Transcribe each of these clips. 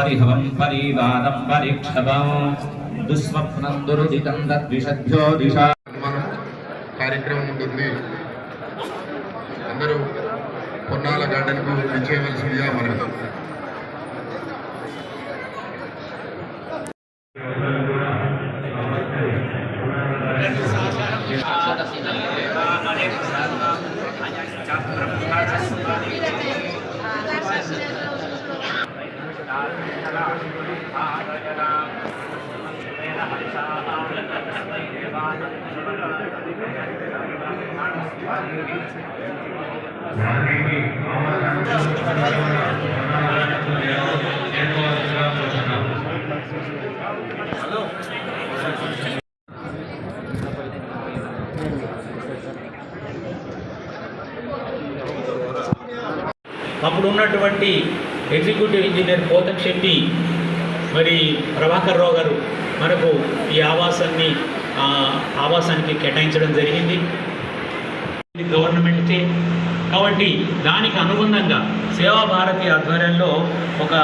పరిహవం పరివాదం పరీక్షవం దుస్వప్నం దురుదితం తద్విషభ్యో దిశా కార్యక్రమం ఉంటుంది. అందరూ పొన్నాల గార్డెన్కు విచ్చేయవలసిందిగా మనం అప్పుడు ఉన్నటువంటి ఎగ్జిక్యూటివ్ ఇంజనీర్ పోతం శెట్టి మరి ప్రభాకర్ రావు గారు మనకు ఈ ఆవాసాన్ని ఆ, ఆవాసానికి కేటాయించడం జరిగింది. గవర్నమెంట్కే. కాబట్టి దానికి అనుగుణంగా సేవా భారతి ఆధ్వర్యంలో ఒక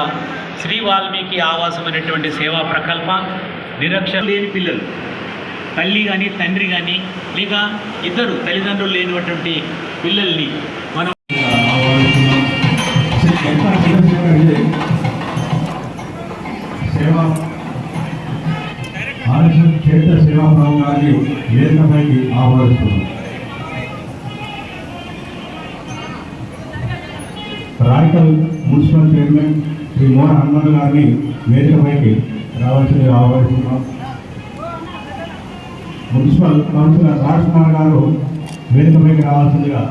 శ్రీ వాల్మీకి ఆవాసం అనేటువంటి సేవా ప్రకల్ప నిరక్షర లేని పిల్లలు తల్లి కానీ తండ్రి కానీ లేక ఇద్దరు తల్లిదండ్రులు లేనటువంటి పిల్లల్ని మనం సేవా క్షేత్ర సేవా ప్రభావం వేదికపైకి ఆహ్వానిస్తున్నాం. చైర్మన్ శ్రీ మోహన్ హనుమంత్ గారిని వేదికపైకి రావాల్సిందిగా ఆహ్వానిస్తున్నాం. మున్సిపల్ కౌన్సిలర్ రాజ్ కుమార్ గారు వేదికపైకి రావాల్సిందిగా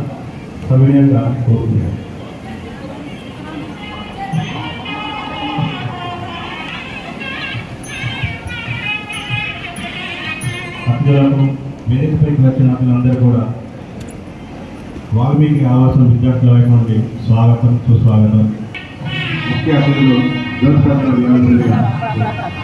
సవినయంగా కోరుతున్నారు అతిథులకు వేదికపైకి వచ్చిన అతిథులందరూ కూడా వాల్మీకి ఆవాసం విద్యార్థుల వైపు నుండి స్వాగతం సుస్వాగతం. ముఖ్య అతిథులు జ్యోతిప్రసాద్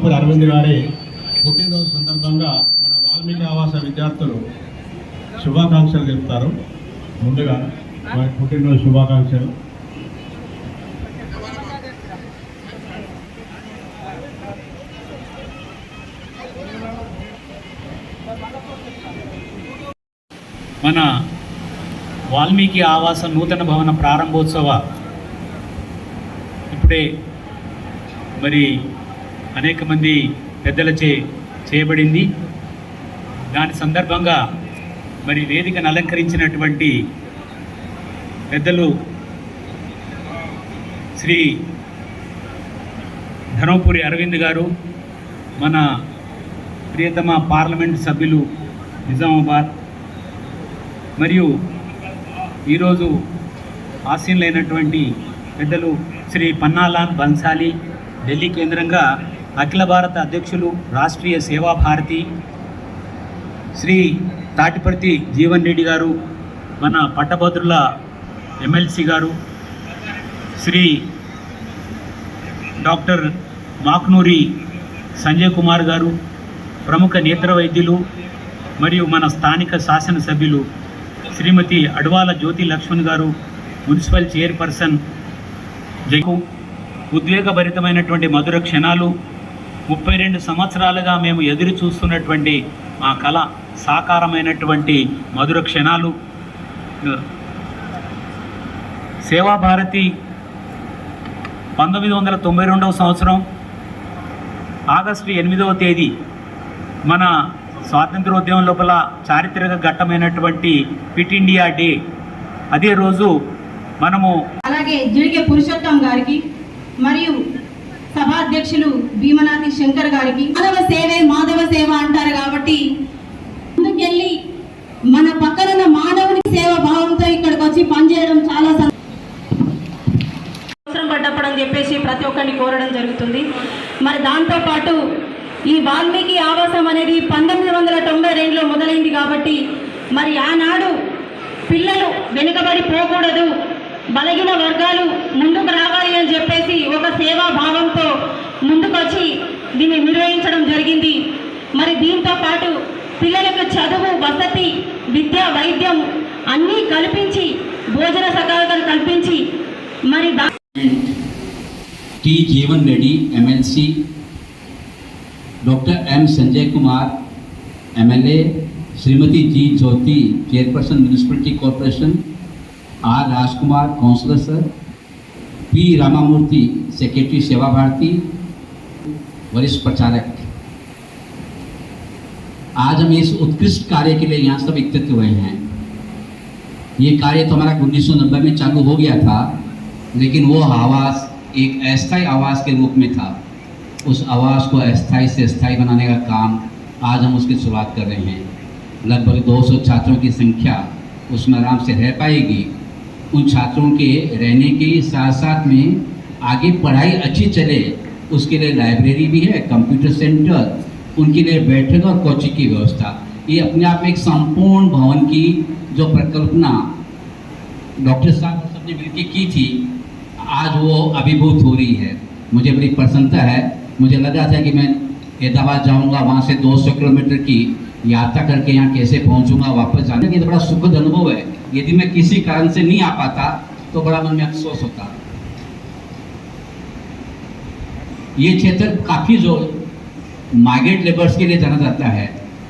ధర్మపురి అరవింద్ గారి పుట్టినరోజు సందర్భంగా మన వాల్మీకి ఆవాస విద్యార్థులు శుభాకాంక్షలు చెప్తారు. ముందుగా వారి పుట్టినరోజు శుభాకాంక్షలు. మన వాల్మీకి ఆవాస నూతన భవన ప్రారంభోత్సవ ఇప్పుడే మరి అనేక మంది పెద్దలచే చేయబడింది. దాని సందర్భంగా మరి వేదికను అలంకరించినటువంటి పెద్దలు శ్రీ ధర్మపురి అరవింద్ గారు మన ప్రియతమ పార్లమెంట్ సభ్యులు నిజామాబాద్. మరియు ఈరోజు ఆసీనులైనటువంటి పెద్దలు శ్రీ పన్నాలాల్ బన్సాలి ఢిల్లీ కేంద్రంగా అఖిల భారత అధ్యక్షులు రాష్ట్రీయ సేవా భారతి శ్రీ తాటిపర్తి జీవన్ రెడ్డి గారు మన పట్టభద్రుల ఎమ్మెల్సీ గారు శ్రీ డాక్టర్ మాక్నూరి సంజయ్ కుమార్ గారు ప్రముఖ నేత్ర వైద్యులు మరియు మన స్థానిక శాసనసభ్యులు శ్రీమతి అడ్వాల జ్యోతి లక్ష్మణ్ గారు మున్సిపల్ చైర్పర్సన్ జైకు ఉద్వేగభరితమైనటువంటి మధుర క్షణాలు ముప్పై రెండు సంవత్సరాలుగా మేము ఎదురు చూస్తున్నటువంటి మా కళ సాకారమైనటువంటి మధుర క్షణాలు. సేవాభారతి పంతొమ్మిది వందల తొంభై రెండవ సంవత్సరం ఆగస్టు ఎనిమిదవ తేదీ మన స్వాతంత్రోద్యమం లోపల చారిత్రక ఘట్టమైనటువంటి ఫిట్ ఇండియా డే. అదే రోజు మనము అలాగే జిడిగే పురుషోత్తం గారికి మరియు సభాధ్యక్షులు భీమనాథి శంకర్ గారికి మాధవ సేవే మాధవ సేవ అంటారు కాబట్టి ముందుకెళ్ళి మన పక్కనున్న మానవుని సేవ భావంతో ఇక్కడికి వచ్చి పనిచేయడం చాలా అవసరం పడ్డప్పుడు అని చెప్పేసి ప్రతి ఒక్కరిని కోరడం జరుగుతుంది. మరి దాంతోపాటు ఈ వాల్మీకి ఆవాసం అనేది పంతొమ్మిది వందల తొంభై రెండులో మొదలైంది కాబట్టి మరి ఆనాడు పిల్లలు వెనుకబడి పోకూడదు. బలహీన వర్గాలు ముందుకు రావాలి అని చెప్పేసి ఒక సేవా భావంతో ముందుకొచ్చి దీన్ని నిర్వహించడం జరిగింది మరి దీంతో పాటు పిల్లలకు చదువు వసతి విద్య వైద్యం అన్నీ కల్పించి భోజన సకాలను కల్పించి మరి దా T Jeevan Reddy MLC doctor M Sanjay Kumar MLA Shrimati ji Jyoti chairperson municipality corporation R Rajkumar counsellor sir, P Ramamurthy, secretary Seva Bharati, वरिष्ठ प्रचारक। आज हम इस उत्कृष्ट कार्य के लिए यहाँ सब एकत्रित हुए हैं। ये कार्य तो हमारा उन्नीस सौ नब्बे में चालू हो गया था, लेकिन वो आवास एक अस्थायी आवास के रूप में था। उस आवास को अस्थायी से स्थायी बनाने का काम आज हम उसकी शुरुआत कर रहे हैं। लगभग 200 छात्रों की संख्या उसमें आराम से रह पाएगी। उन छात्रों के रहने के साथ साथ में आगे पढ़ाई अच्छी चले, उसके लिए लाइब्रेरी भी है कंप्यूटर सेंटर उनके लिए बैठक और कोचिंग की व्यवस्था। ये अपने आप में एक संपूर्ण भवन की जो परिकल्पना डॉक्टर साहब सबने मिलकर की थी, आज वो अभिभूत हो रही है। मुझे बड़ी प्रसन्नता है। मुझे लगा था कि मैं हैदराबाद जाऊँगा, वहाँ से 200 किलोमीटर की यात्रा करके यहाँ कैसे पहुँचूँगा, वापस जाने का तो बड़ा सुखद अनुभव है। यदि मैं किसी कारण से नहीं आ पाता तो बड़ा मन में अफसोस होता। ये क्षेत्र काफ़ी जो माइग्रेट लेबर्स के लिए जाना जाता है।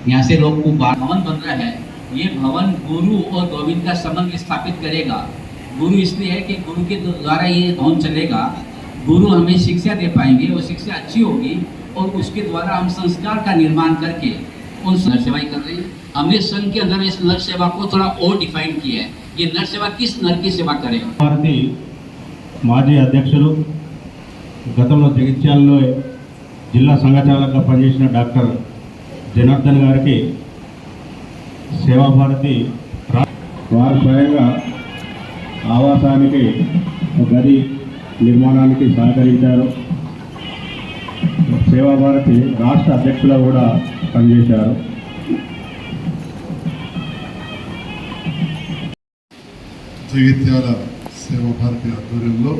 यहाँ से लोग को भवन बन रहा है। ये भवन गुरु और गोविंद का संबंध स्थापित करेगा। गुरु इसलिए है कि गुरु के द्वारा ये भवन चलेगा। गुरु हमें शिक्षा दे पाएँगे, वो शिक्षा अच्छी होगी और उसके द्वारा हम संस्कार का निर्माण करके उन सेवाई कर रहे हैं। हमने संघ के अंदर इस नर सेवा को थोड़ा और डिफाइन किया है ये नर सेवा किस नर की सेवा करे భారతి మాజీ అధ్యక్షులు గతంలో జగిత్యాలలో జిల్లా సంఘచాలకుగా పనిచేసిన డాక్టర్ జనార్దన్ గారికి సేవాభారతి రా- వారు స్వయంగా ఆవాసానికి ఒక గది నిర్మాణానికి సహకరించారు సేవాభారతి రాష్ట్ర అధ్యక్షులుగా కూడా పనిచేశారు జగిత్యాల సేవా భారతి ఆధ్వర్యంలో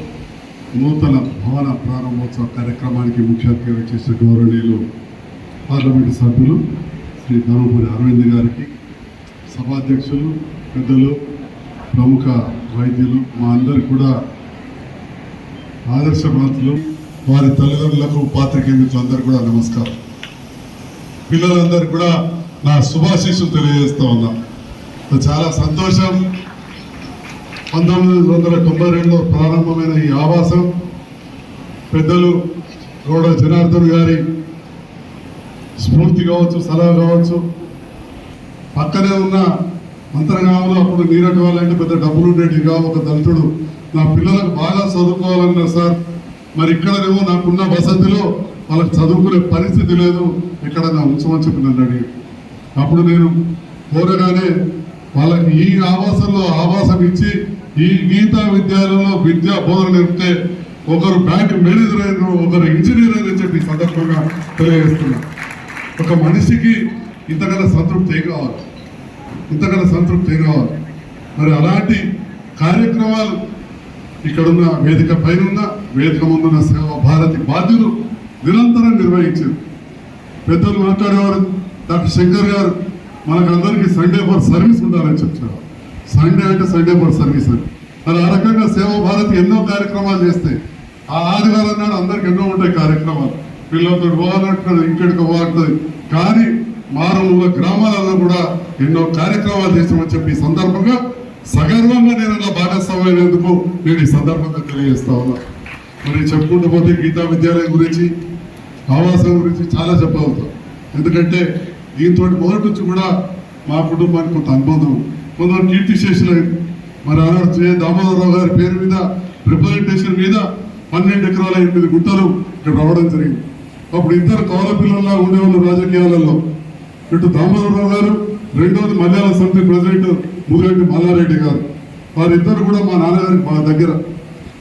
నూతన భవన ప్రారంభోత్సవ కార్యక్రమానికి ముఖ్య అతిథిగా చేసిన గౌరవనీయులు పార్లమెంటు సభ్యులు శ్రీ ధర్మపురి అరవింద్ గారికి సభాధ్యక్షులు పెద్దలు ప్రముఖ వైద్యులు మా అందరు కూడా ఆదర్శవంతులు వారి తల్లిదండ్రులకు పాత్రికేయులందరూ కూడా నమస్కారం. పిల్లలందరూ కూడా నా శుభాశీస్సులు తెలియజేస్తా ఉన్నా. చాలా సంతోషం. పంతొమ్మిది వందల తొంభై రెండులో ప్రారంభమైన ఈ ఆవాసం పెద్దలు గౌడ జనార్దన్ గారి స్ఫూర్తి కావచ్చు సలహా కావచ్చు. పక్కనే ఉన్న మంత్రగామంలో అప్పుడు నీరటి వాళ్ళంటే పెద్ద డబ్బులు ఉండేటివి కావు ఒక దళితుడు. నా పిల్లలకు బాగా చదువుకోవాలన్నారు సార్ మరి ఇక్కడనేమో నాకున్న వసతిలో వాళ్ళకి చదువుకునే పరిస్థితి లేదు ఇక్కడ నా ఉంచమని చెప్పి నన్ను అడిగి అప్పుడు నేను కోరగానే వాళ్ళకి ఈ ఆవాసంలో ఆవాసం ఇచ్చి ఈ గీతా విద్యాలయంలో విద్యా బోధన నేర్పితే ఒకరు బ్యాంక్ మేనేజర్ అయిన ఒకరు ఇంజనీర్ అని చెప్పి సందర్భంగా తెలియజేస్తున్నా. ఒక మనిషికి ఇంతకన్నా సంతృప్తి కావాలి? ఇంతకన్నా సంతృప్తి కావాలి? మరి అలాంటి కార్యక్రమాలు ఇక్కడున్న వేదిక పైన ఉన్న వేదిక ముందున్న సేవా భారతి బాధ్యులు నిరంతరం నిర్వహించారు. పెద్దలు మాట్లాడేవారు డాక్టర్ శంకర్ గారు మనకు అందరికీ సండే ఫర్ సర్వీస్ ఉండాలని చెప్తున్నారు సండే అంటే సండే ఫర్ సర్వీస్ అని మరి ఆ రకంగా సేవా భారత్ ఎన్నో కార్యక్రమాలు చేస్తాయి ఆ ఆదివారం నాడు అందరికి ఎన్నో ఉంటాయి కార్యక్రమాలు. పిల్లలతో పోవాలంటున్నారు ఇంకెడుకు పోవాలంటుంది కానీ మారుమూల గ్రామాలలో కూడా ఎన్నో కార్యక్రమాలు చేసామని చెప్పి ఈ సందర్భంగా సగర్వంగా నేను నా భాగస్వామ్యమైనందుకు నేను ఈ సందర్భంగా తెలియజేస్తా ఉన్నా. మరి చెప్పుకుంటూ పోతే గీతా విద్యాలయం గురించి ఆవాసం గురించి చాలా చెప్పగలుగుతాం. ఎందుకంటే దీంతో మొదటి నుంచి కూడా మా కుటుంబానికి కొంత అనుబంధం కొందరు కీర్తి శేషులైంది మరి ఆనాడు దామోదరరావు గారి పేరు మీద రిప్రజెంటేషన్ మీద పన్నెండు ఎకరాల ఎనిమిది గుంటలు ఇక్కడ రావడం జరిగింది. అప్పుడు ఇద్దరు కవల పిల్లల్లా ఉండేవాళ్ళు రాజకీయాలలో. ఇటు దామోదరరావు గారు రెండవది మలయాళ సమితి ప్రెసిడెంట్ ముదిరెడ్డి మల్లారెడ్డి గారు. వారిద్దరు కూడా మా నాన్నగారికి మా దగ్గర.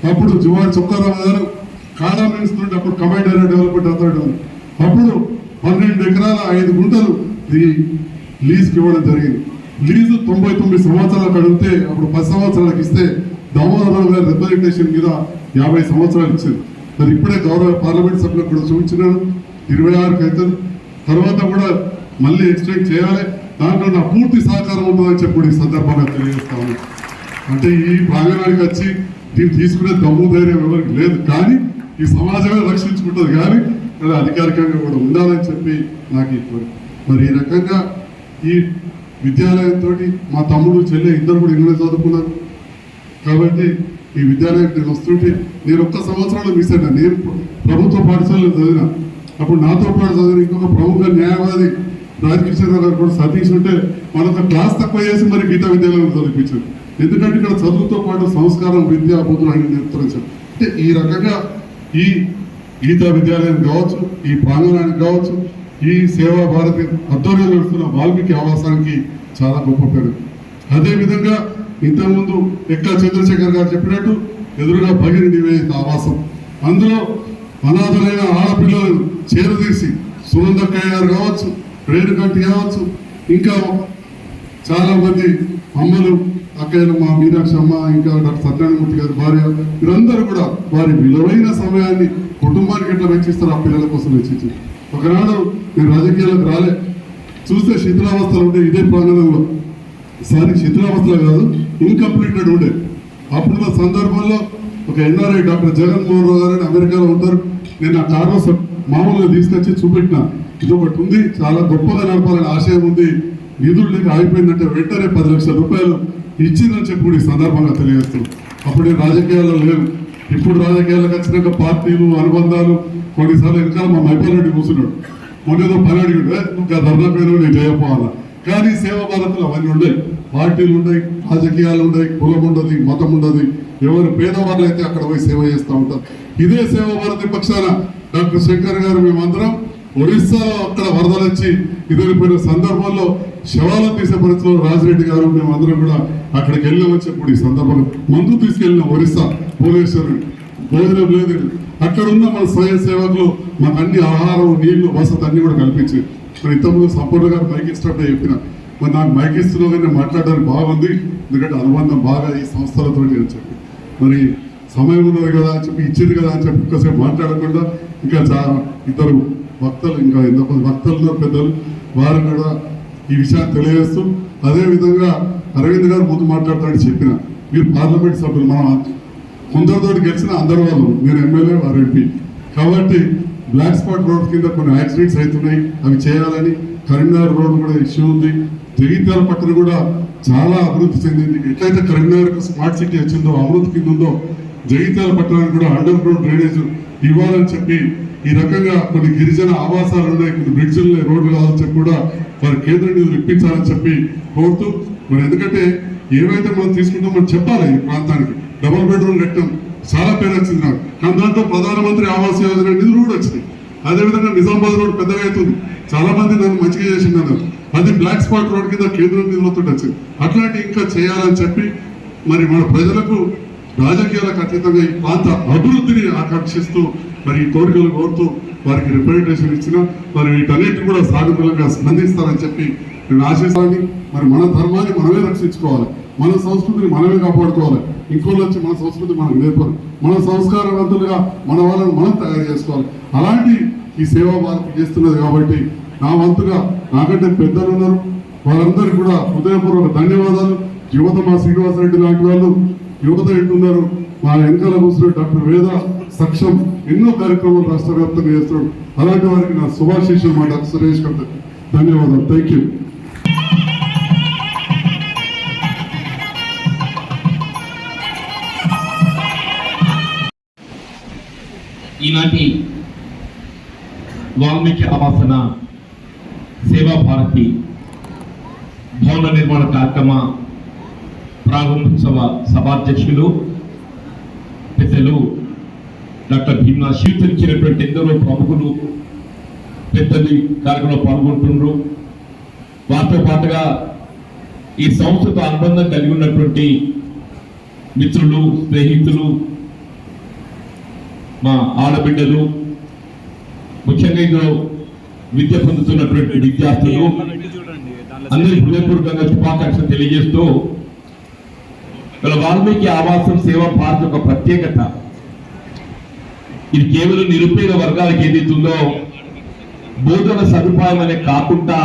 అప్పుడు జువాడి చొక్కారావు గారు కాడా మినిస్తుంటే అప్పుడు కమాండ్ ఏరియా డెవలప్మెంట్ అథారిటీ అప్పుడు పన్నెండు ఎకరాల ఐదు గుంటలు లీజ్కి ఇవ్వడం జరిగింది. లీజు తొంభై తొమ్మిది సంవత్సరాలకు అడిగితే అప్పుడు పది సంవత్సరాలకు ఇస్తే దామోదరరావు గారి రిప్రజెంటేషన్ మీద యాభై సంవత్సరాలు ఇచ్చింది మరి ఇప్పుడే గౌరవ పార్లమెంట్ సభ్యులు కూడా చూపించినాను ఇరవై ఆరుకి అవుతుంది తర్వాత కూడా మళ్ళీ ఎక్స్టెండ్ చేయాలి. దాంట్లో నా పూర్తి సహకారం ఉంటుందని చెప్పి ఈ సందర్భంగా తెలియజేస్తాను అంటే ఈ ప్రాంగణానికి వచ్చి దీన్ని తీసుకునే దమ్ము ధైర్యం ఎవరికి లేదు. కానీ ఈ సమాజమే రక్షించుకుంటుంది. కానీ అధికారికంగా కూడా ఉండాలని చెప్పి నాకు ఇప్పుడు మరి ఈ రకంగా ఈ విద్యాలయంతో మా తమ్ముడు చెల్లె ఇద్దరు కూడా ఇంగ్లీష్ చదువుకున్నారు. కాబట్టి ఈ విద్యాలయం నేను వస్తుంటే నేను ఒక్క సంవత్సరంలో మిస్ అయినా. నేను ప్రభుత్వ పాఠశాలలో చదివిన. అప్పుడు నాతో పాటు చదివిన ఇంకొక ప్రముఖ న్యాయవాది రాజకృష్ణ గారు కూడా సతీష్ ఉంటే మనతో క్లాస్ తక్కువ చేసి మరి గీతా విద్యాలయం చదివించారు ఎందుకంటే ఇక్కడ చదువుతో పాటు సంస్కారం విద్యా బుద్ధులు అన్ని అంటే ఈ రకంగా ఈ గీతా విద్యాలయం కావచ్చు ఈ ప్రాంగణానికి కావచ్చు ఈ సేవా భారతి ఆధ్వర్యంలో నడుస్తున్న వాల్మీకి ఆవాసానికి చాలా గొప్ప పేరు. అదేవిధంగా ఇంతకుముందు ఎక్కా చంద్రశేఖర్ గారు చెప్పినట్టు ఎదురుగా భగిరి నివేదిత ఆవాసం. అందులో అనాథలైన ఆడపిల్లలను చేరదీసి సునందక్కయ్య గారు కావచ్చు రేణుకంటి కావచ్చు ఇంకా చాలామంది అమ్మలు అక్కయ్యలు మా మీనాక్షి అమ్మ ఇంకా డాక్టర్ సత్యనారాయణమూర్తి గారి భార్య వీరందరూ కూడా వారి విలువైన సమయాన్ని కుటుంబానికి ఎట్లా వెచ్చిస్తారు ఆ పిల్లల కోసం వెచ్చించారు ఒకనాడు నేను రాజకీయాలకు రాలే. చూస్తే శిథిలావస్థలు ఉండే ఇదే ప్రాంగణంలో సారి శిథిలావస్థలు కాదు ఇన్కంప్లీటెడ్ ఉండే. అప్పుడున్న సందర్భంలో ఒక ఎన్ఆర్ఐ డాక్టర్ జగన్మోహన్ రావు గారు అమెరికాలో ఉంటారు. నేను ఆ కార్లో మామూలుగా తీసుకొచ్చి చూపెట్టిన. ఇది ఒకటి ఉంది చాలా గొప్పగా నడపాలని ఆశయం ఉంది. నిధులు లేక ఆగిపోయిందంటే వెంటనే పది లక్షల రూపాయలు ఇచ్చిందని చెప్పి కూడా ఈ సందర్భంగా తెలియజేస్తున్నాం. అప్పుడు రాజకీయాల్లో లేవు. ఇప్పుడు రాజకీయాలకు వచ్చినాక పార్టీలు అనుబంధాలు కొన్నిసార్లు వెనకాల మా మైపారెడ్డి కూర్చున్నాడు. మొన్న ఏదో పని అడిగాడు "ఏ, నువ్వు ధర్నా పేరు నేను చేయకపోవాలా? కానీ సేవా భారత్లో అవన్నీ ఉన్నాయి పార్టీలు ఉన్నాయి రాజకీయాలు ఉన్నాయి కులం ఉండదు మతం ఉండదు. ఎవరు పేదవాళ్ళు అయితే అక్కడ పోయి సేవ చేస్తూ ఉంటారు. ఇదే సేవా భారతి పక్షాన డాక్టర్ శంకర్ గారు మేమందరం ఒరిస్సాలో అక్కడ వరదలు వచ్చి ఇదైపోయిన సందర్భంలో శవాలను తీసే పరిస్థితిలో రాజిరెడ్డి గారు మేమందరం కూడా అక్కడికి వెళ్ళామని వచ్చేప్పుడు ఈ సందర్భంలో మందు తీసుకెళ్ళినాం ఒరిస్సా భువనేశ్వర్ భోజనం లేదు. అక్కడ ఉన్న మన స్వయం సేవకులు మాకు అన్ని ఆహారం నీళ్ళు వసతి అన్ని కూడా కల్పించి మరి ఇంతకుముందు సంపూర్ణ గారు మైక్ ఇచ్చినట్టే చెప్పిన మరి నాకు మైక్ ఇస్తున్నావు కానీ మాట్లాడడానికి బాగుంది. ఎందుకంటే అనుబంధం బాగా ఈ సంస్థలతో అని చెప్పి. మరి సమయం ఉన్నది కదా అని చెప్పి ఇచ్చింది కదా అని చెప్పి ఇంకోసేపు మాట్లాడకుండా ఇంకా చాలా ఇద్దరు వక్తలు ఇంకా ఎంతమంది వక్తలు పెద్దలు వారు కూడా ఈ విషయాన్ని తెలియజేస్తూ అదే విధంగా అరవింద్ గారు ముందు మాట్లాడతాడని చెప్పిన మీరు పార్లమెంట్ సభ్యులు మనం కొందరితో గెలిచిన అందరి వాళ్ళు నేను ఎమ్మెల్యే వారు ఎంపీ. కాబట్టి బ్లాక్ స్పాట్ రోడ్ కింద కొన్ని యాక్సిడెంట్స్ అవుతున్నాయి అవి చేయాలని కరీంనగర్ రోడ్ కూడా ఇష్యూ ఉంది. జగిత్యాల పట్టణ కూడా చాలా అభివృద్ధి చెందింది. ఎట్లయితే కరీంనగర్ స్మార్ట్ సిటీ వచ్చిందో అభివృద్ధి కింద ఉందో జగిత్యాల పట్టణానికి కూడా అండర్ గ్రౌండ్ డ్రైనేజ్ ఇవ్వాలని చెప్పి ఈ రకంగా కొన్ని గిరిజన ఆవాసాలు ఉన్నాయి కొన్ని బ్రిడ్జ్లు ఉన్నాయి, రోడ్లు కావాలని చెప్పి కూడా వారి కేంద్ర నిధులు ఇప్పించాలని చెప్పి కోరుతూ మరి ఎందుకంటే ఏవైతే మనం తీసుకుంటామో మనం చెప్పాలి ఈ ప్రాంతానికి. డబుల్ బెడ్రూమ్ కట్టడం చాలా పేరు వచ్చింది నాకు. కానీ దాంట్లో ప్రధానమంత్రి ఆవాస్ యోజన నిధులు కూడా వచ్చినాయి. అదేవిధంగా నిజామాబాద్ రోడ్ పెద్దగా అవుతుంది. చాలా మంది నన్ను మంచిగా చేసింది అది బ్లాక్ స్పాట్ రోడ్ కింద కేంద్రం నిధులతో వచ్చింది. అట్లాంటి ఇంకా చేయాలని చెప్పి మరి మన ప్రజలకు రాజకీయాలకు అతీతంగా ఈ ప్రాంత అభివృద్ధిని ఆకాంక్షిస్తూ మరి ఈ కోరికలు కోరుతూ వారికి రిప్రజెంటేషన్ ఇచ్చిన మరి వీటన్నిటిని కూడా సానుకూలంగా స్పందిస్తారని చెప్పి నేను ఆశిస్తాను. మరి మన ధర్మాన్ని మనమే రక్షించుకోవాలి. మన సంస్కృతిని మనమే కాపాడుకోవాలి. ఇంకోళ్ళు వచ్చి మన సంస్కృతి మనం నేర్పరు. మన సంస్కారవంతులుగా మన వాళ్ళని మనం తయారు చేసుకోవాలి. అలాంటి ఈ సేవా భారతి చేస్తున్నది కాబట్టి నా వంతుగా నాకంటే పెద్దలు ఉన్నారు. వారందరికీ కూడా హృదయపూర్వక ధన్యవాదాలు. యువత మా శ్రీనివాసరెడ్డి లాంటి వాళ్ళు యువత ఎట్టున్నారు మా వెనకాల కూర్చున్న డాక్టర్ వేద సక్షం ఎన్నో కార్యక్రమాలు రాష్ట్ర వ్యాప్తంగా చేస్తున్నాడు. అలాంటి వారికి నా శుభాశీషులు మా డాక్టర్ సురేష్ గారు ధన్యవాదాలు. థ్యాంక్ యూ ఈనాటి వాల్మీకి ఆవాసన సేవా భారతి భవన నిర్మాణ కార్యక్రమ ప్రారంభోత్సవ సభాధ్యక్షులు పెద్దలు డాక్టర్ భీమా స్వీకరించినటువంటి ఎందరో ప్రముఖులు పెద్దలు కార్యక్రమంలో పాల్గొంటున్నారు వారితో పాటుగా ఈ సంస్థతో అనుబంధం కలిగి ఉన్నటువంటి మిత్రులు స్నేహితులు మా ఆడబిడ్డలు ముఖ్యంగా ఇందులో విద్య పొందుతున్నటువంటి విద్యార్థులు అందరి హృదయపూర్వకంగా శుభాకాంక్షలు తెలియజేస్తూ ఇలా వాల్మీకి ఆవాసం సేవా పార్క్ యొక్క ప్రత్యేకత. ఇది కేవలం నిరుపేద వర్గాలకు ఏదైతుందో బోధన సదుపాయం అనే కాకుండా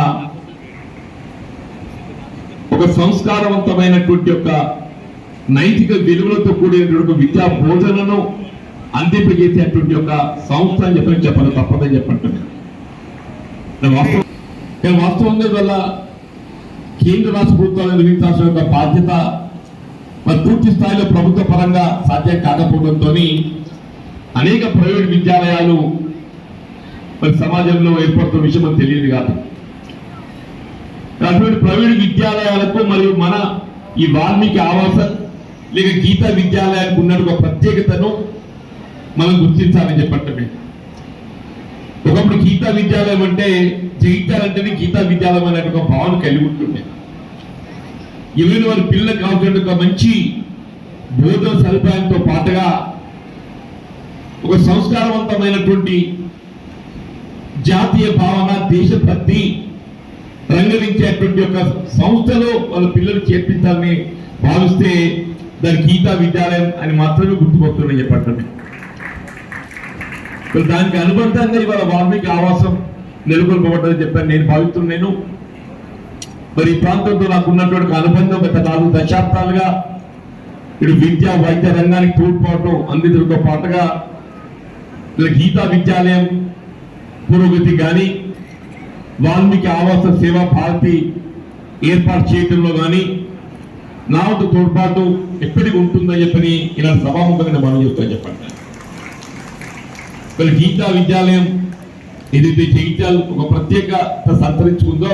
ఒక సంస్కారవంతమైనటువంటి ఒక నైతిక విలువలతో కూడినటువంటి ఒక విద్యా బోధనను అందింపజేసేటువంటి ఒక సంస్థ అని చెప్పని చెప్పాలి తప్పదని చెప్పంటున్నాను వాస్తవం వాస్తవంగా వల్ల కేంద్ర రాష్ట్ర ప్రభుత్వాలు నిర్మించాల్సిన యొక్క బాధ్యత మరి పూర్తి స్థాయిలో ప్రభుత్వ పరంగా సాధ్యం కాకపోవడంతో అనేక ప్రైవేట్ విద్యాలయాలు మరి సమాజంలో ఏర్పడుతున్న విషయం మనకు తెలియదు కాదు అటువంటి ప్రైవేట్ విద్యాలయాలకు మరియు మన ఈ వాల్మీకి ఆవాస లేక గీతా విద్యాలయానికి ఉన్న ఒక ప్రత్యేకతను మనం గుర్తించాలని చెప్పటమే. ఒకప్పుడు గీతా విద్యాలయం అంటే జగిత్యాలంటేనే గీతా విద్యాలయం అనే ఒక భావన కలిగి ఉంటుండే. ఎవరైనా వారి పిల్లలకు కావాల్సిన ఒక మంచి బోధన సదుపాయంతో పాటుగా ఒక సంస్కారవంతమైనటువంటి జాతీయ భావన దేశభక్తి రంగరించేటువంటి ఒక సంస్థలో వాళ్ళ పిల్లలు చేర్పించాలని భావిస్తే దాని గీతా విద్యాలయం అని మాత్రమే గుర్తుపడుతుందని చెప్పండి దానికి అనుబంధంగా ఇవాళ వాల్మీకి ఆవాసం నెలకొల్పబడ్డదని చెప్పాను. నేను భావిస్తున్నాను. మరి ఈ ప్రాంతంతో నాకు ఉన్నటువంటి అనుబంధం గత నాలుగు దశాబ్దాలుగా ఇటు విద్య వైద్య రంగానికి తోడ్పాటు అందితులతో పాటుగా గీతా విద్యాలయం పురోగతి కానీ వాల్మీకి ఆవాస సేవా భారతి ఏర్పాటు చేయడంలో కానీ నా తోడ్పాటు ఎప్పటికి ఉంటుందని చెప్పని ఇలా సభాముఖంగా మనం చెప్తాను చెప్పండి. మరి గీతా విద్యాలయం ఏదైతే జగిత్యాలు ఒక ప్రత్యేకత సంతరించుకుందో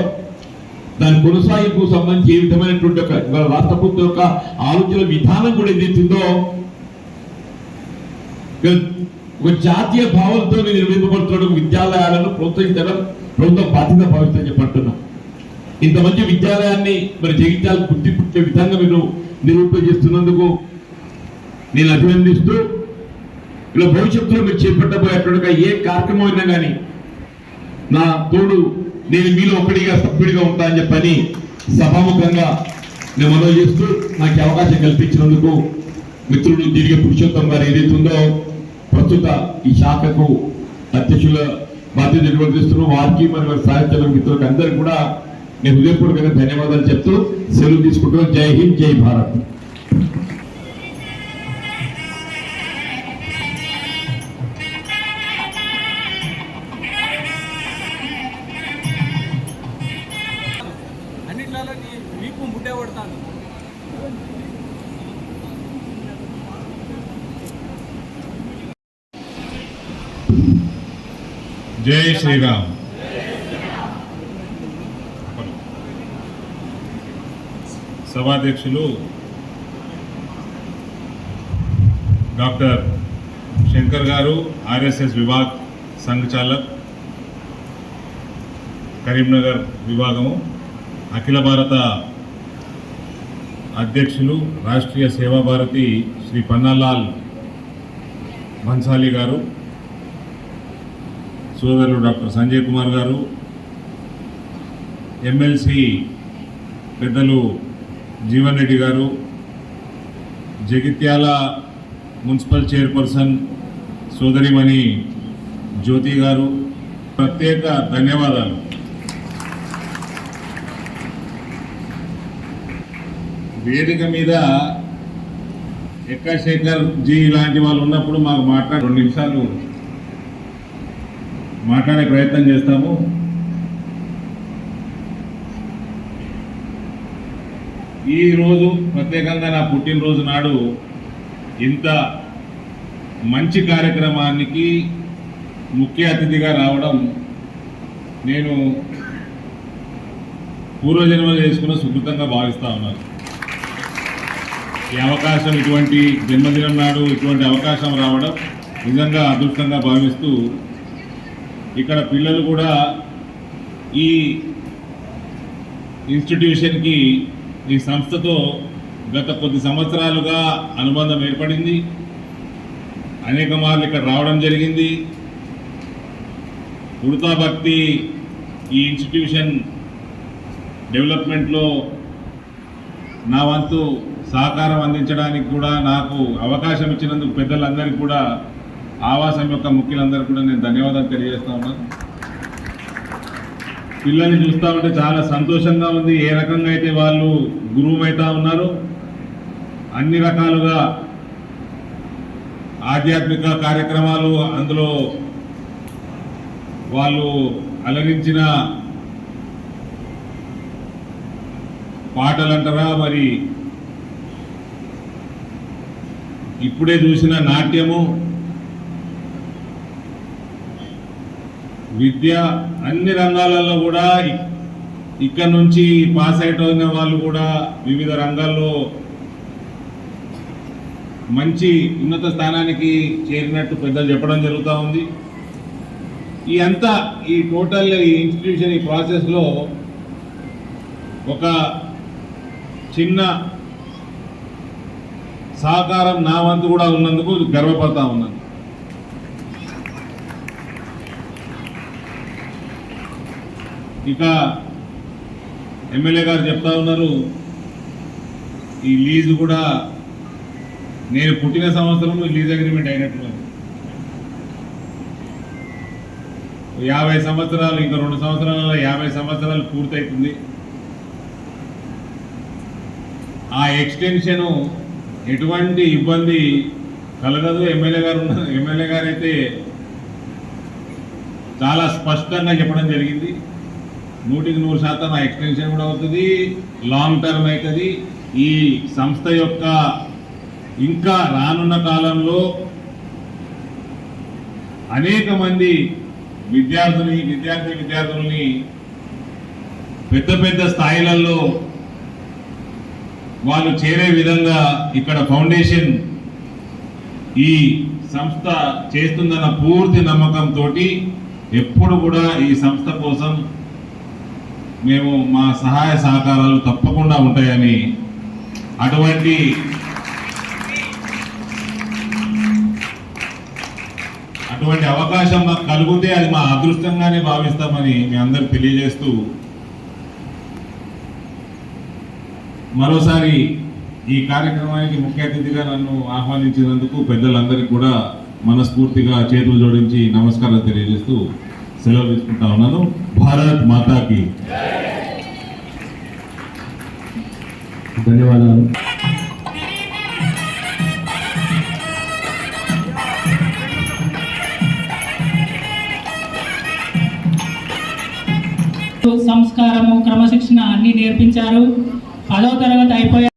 దాని కొనసాగింపు సంబంధించి ఏ విధమైనటువంటి ఒక రాష్ట్ర ప్రభుత్వం యొక్క ఆలోచన విధానం కూడా ఏదైతుందో ఒక జాతీయ భావంతో నిర్మింపబడుతున్న విద్యాలయాలను ప్రోత్సహించడం ప్రభుత్వం బాధ్యత భావిస్తుందని చెప్పంటున్నాం ఇంత మంచి విద్యాలయాన్ని మరి జగిత్యాల గుర్తించే విధంగా మీరు నిరూపజేస్తున్నందుకు నేను అభినందిస్తూ ఇలా భవిష్యత్తులో మీరు చేపట్టబోయేటువంటి ఏ కార్యక్రమం అయినా కానీ నా తోడు నేను మీలో ఒకటిగా సభ్యుడిగా ఉంటా అని చెప్పని సభాముఖంగా నేను మనవి చేస్తూ నాకు అవకాశం కల్పించినందుకు మిత్రుడు తిరిగి పురుషోత్తం గారు ఏదైతే ఉందో ప్రస్తుత ఈ శాఖకు అధ్యక్షుల బాధ్యత నిర్వర్తిస్తున్న వారికి మరి వారి సాహిత్య మిత్రులకు అందరికీ కూడా నేను హృదయపూర్వకంగా ధన్యవాదాలు చెప్తూ సెలవు తీసుకుంటూ జై హింద్ జై భారత్. జై శ్రీరామ్. సభాధ్యక్షులు డాక్టర్ శంకర్ గారు ఆర్ఎస్ఎస్ విభాగ్ సంఘచాలక్ కరీంనగర్ విభాగము అఖిల భారత అధ్యక్షులు రాష్ట్రీయ సేవా భారతి శ్రీ పన్నాలాల్ భన్సాలి గారు సోదరులు డాక్టర్ సంజయ్ కుమార్ గారు ఎమ్మెల్సీ పెద్దలు జీవన్ రెడ్డి గారు జగిత్యాల మున్సిపల్ చైర్పర్సన్ సోదరిమణి జ్యోతి గారు ప్రత్యేక ధన్యవాదాలు. వేదిక మీద ఎక్క శేఖర్ జీ ఇలాంటి వాళ్ళు ఉన్నప్పుడు మాకు మాట్లాడు రెండు నిమిషాలు మాట్లాడే ప్రయత్నం చేస్తాము. ఈ రోజు ప్రత్యేకంగా నా పుట్టినరోజు నాడు ఇంత మంచి కార్యక్రమానికి ముఖ్య అతిథిగా రావడం నేను పూర్వజన్మలో చేసుకున్న సుకృతంగా భావిస్తా ఉన్నాను. ఈ అవకాశం ఇటువంటి జన్మదినం నాడు ఇటువంటి అవకాశం రావడం నిజంగా అదృష్టంగా భావిస్తూ ఇక్కడ పిల్లలు కూడా ఈ ఇన్స్టిట్యూషన్కి ఈ సంస్థతో గత కొద్ది సంవత్సరాలుగా అనుబంధం ఏర్పడింది. అనేక మార్లు ఇక్కడ రావడం జరిగింది. ఉడతా భక్తి ఈ ఇన్స్టిట్యూషన్ డెవలప్మెంట్లో నా వంతు సహకారం అందించడానికి కూడా నాకు అవకాశం ఇచ్చినందుకు పెద్దలందరికీ కూడా ఆవాసం యొక్క ముఖ్యులందరూ కూడా నేను ధన్యవాదాలు తెలియజేస్తా ఉన్నాను పిల్లల్ని చూస్తూ ఉంటే చాలా సంతోషంగా ఉంది. ఏ రకంగా అయితే వాళ్ళు గురువుమైతా ఉన్నారు అన్ని రకాలుగా ఆధ్యాత్మిక కార్యక్రమాలు అందులో వాళ్ళు అలరించిన పాటలు అంటారా మరి ఇప్పుడే చూసిన నాట్యము విద్య అన్ని రంగాలలో కూడా ఇక్కడ నుంచి పాస్ అయిన వాళ్ళు కూడా వివిధ రంగాల్లో మంచి ఉన్నత స్థానానికి చేరినట్టు పెద్దలు చెప్పడం జరుగుతూ ఉంది. ఈ అంతా ఈ టోటల్ ఈ ఇన్స్టిట్యూషన్ ఈ ప్రాసెస్లో ఒక చిన్న సహకారం నా వంతు కూడా ఉన్నందుకు గర్వపడతా ఉన్నాను. ఇక ఎమ్మెల్యే గారు చెప్తా ఉన్నారు ఈ లీజు కూడా నేను పుట్టిన సంవత్సరంలో లీజ్ అగ్రిమెంట్ అయినట్టున్నది. యాభై సంవత్సరాలు ఇంకా రెండు సంవత్సరాలలో యాభై సంవత్సరాలు పూర్తవుతుంది ఆ ఎక్స్టెన్షను ఎటువంటి ఇబ్బంది కలగదు. ఎమ్మెల్యే గారు ఎమ్మెల్యే గారు అయితే చాలా స్పష్టంగా చెప్పడం జరిగింది. నూటికి నూరు శాతం ఆ ఎక్స్టెన్షన్ కూడా అవుతుంది. లాంగ్ టర్మ్ అవుతుంది ఈ సంస్థ యొక్క ఇంకా రానున్న కాలంలో అనేక మంది విద్యార్థుని విద్యార్థి విద్యార్థుల్ని పెద్ద పెద్ద స్థాయిలలో వాళ్ళు చేరే విధంగా ఇక్కడ ఫౌండేషన్ ఈ సంస్థ చేస్తుందన్న పూర్తి నమ్మకంతో ఎప్పుడు కూడా ఈ సంస్థ కోసం మేము మా సహాయ సహకారాలు తప్పకుండా ఉంటాయని అటువంటి అటువంటి అవకాశం మాకు కలిగితే అది మా అదృష్టంగానే భావిస్తామని మీ అందరు తెలియజేస్తూ మరోసారి ఈ కార్యక్రమానికి ముఖ్య అతిథిగా నన్ను ఆహ్వానించినందుకు పెద్దలందరికీ కూడా మనస్ఫూర్తిగా చేతులు జోడించి నమస్కారం తెలియజేస్తూ సెలవు తీసుకుంటా ఉన్నాను. భారత్ మాతాకి. ధన్యవాదాలు. సంస్కారము క్రమశిక్షణ అన్ని నేర్పించారు. పదవ తరగతి అయిపోయారు